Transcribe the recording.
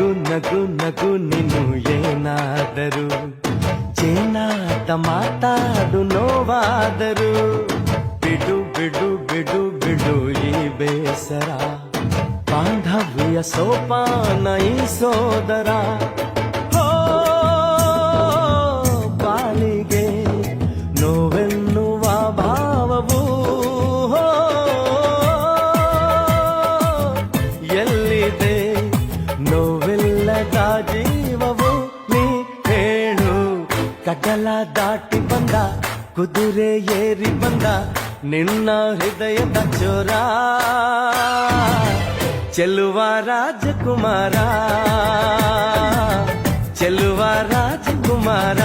ನಗು ನೀನು ಏನಾದರು ಚೇನಾಟ ಮಾತಾಡು ನೋವಾದರು ಬಿಡು ಬಿಡು ಬಿಡು ಬಿಡು ಈ ಬೇಸರ ಬಾಂಧವ್ಯ ಸೋಪಾನ ಈ ಸೋದರ ನೋವಿಲ್ಲದ ಜೀವವು ನೀ ಹೇಳು ಕಡಲ ದಾಟಿ ಬಂದ ಕುದುರೆ ಏರಿ ಬಂದ ನಿನ್ನ ಹೃದಯದ ಚೋರ ಚೆಲುವ ರಾಜಕುಮಾರ ಚೆಲುವ ರಾಜಕುಮಾರ